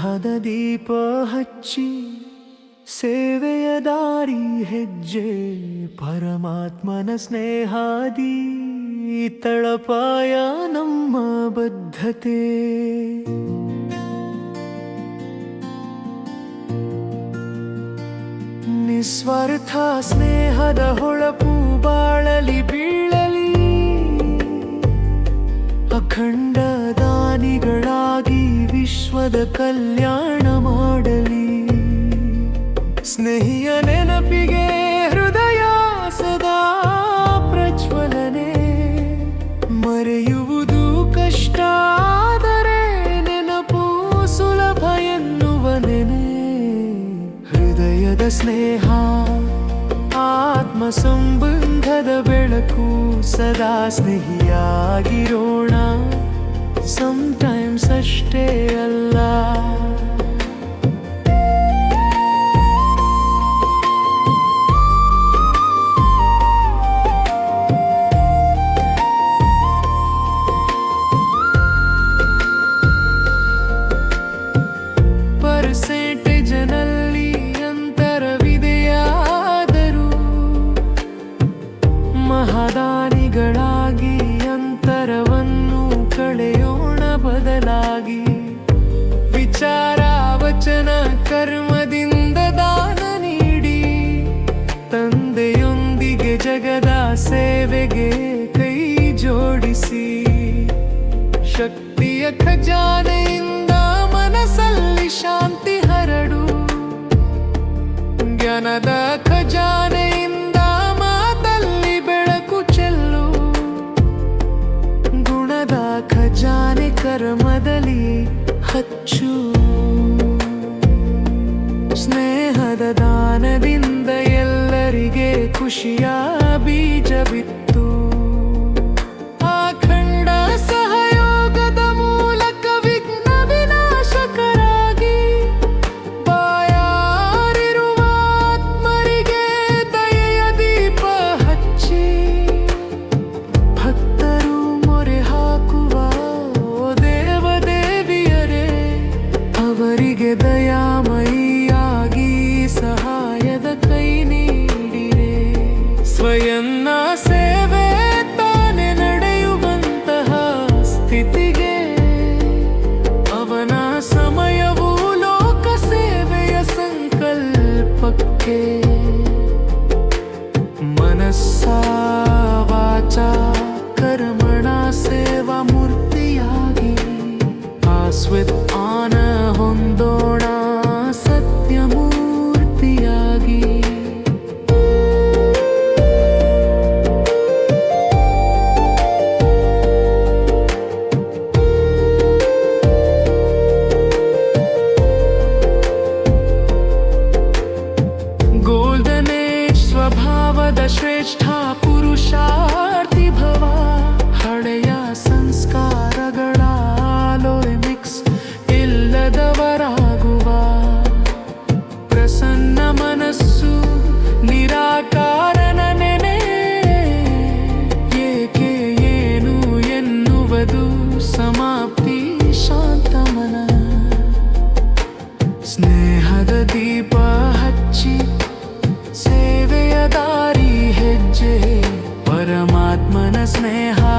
ಸ್ನೇಹದ ದೀಪ ಹಚ್ಚಿ ಸೇವೆಯ ದಾರಿ ಹೆಜ್ಜೆ, ಪರಮಾತ್ಮನ ಸ್ನೇಹಾದಿ ತಳಪಾಯ ನಮ್ಮ ಬದ್ಧತೆ. ನಿಸ್ವಾರ್ಥ ಸ್ನೇಹದ ಹೊಳಪು ಬಾಳಲಿ ಬೀಳಲಿ, ಅಖಂಡ ವಿಶ್ವದ ಕಲ್ಯಾಣ ಮಾಡಲಿ. ಸ್ನೇಹಿಯ ನೆನಪಿಗೆ ಹೃದಯ ಸದಾ ಪ್ರಜ್ವಲನೆ. ಮರೆಯುವುದು ಕಷ್ಟ, ಆದರೆ ನೆನಪು ಸುಲಭ ಎನ್ನುವ ನೆನೆ. ಹೃದಯದ ಸ್ನೇಹ ಆತ್ಮ ಸಂಬಂಧದ ಬೆಳಕು ಸದಾ ಸ್ನೇಹಿಯಾಗಿರೋಣ. ಸಮಟೈಮ್ಸ್ ಅಷ್ಟೇ ಅಲ್ಲ. ಶಕ್ತಿಯ ಖಜಾನೆಯಿಂದ ಮನಸ್ಸಲ್ಲಿ ಶಾಂತಿ ಹರಡು. ಜ್ಞಾನದ ಖಜಾನೆಯಿಂದ ಮಾತಲ್ಲಿ ಬೆಳಕು ಚೆಲ್ಲು. ಗುಣದ ಖಜಾನೆ ಕರ್ಮದಲ್ಲಿ ಹಚ್ಚು. ಸ್ನೇಹದ ದಾನದಿಂದ ಎಲ್ಲರಿಗೆ ಖುಷಿಯ ಬೀಜ ಬಿತ್ತು. ಸ್ವಯಂನ ಸೇವೆ ತಾನೆ ನಡೆಯುವಂತಹ ಸ್ಥಿತಿಗೆ ಅವನ ಸಮಯವು ಲೋಕ ಸೇವೆಯ ಸಂಕಲ್ಪಕ್ಕೆ ಮನಸ್ಸ, ವಾಚ, ಕರ್ಮಣ, ಸೇವಾ, ಮೂರ್ತಿಯಾಗಿ ಆಸ್ವಿತ್ ಆನ ಪರಮಾತ್ಮನ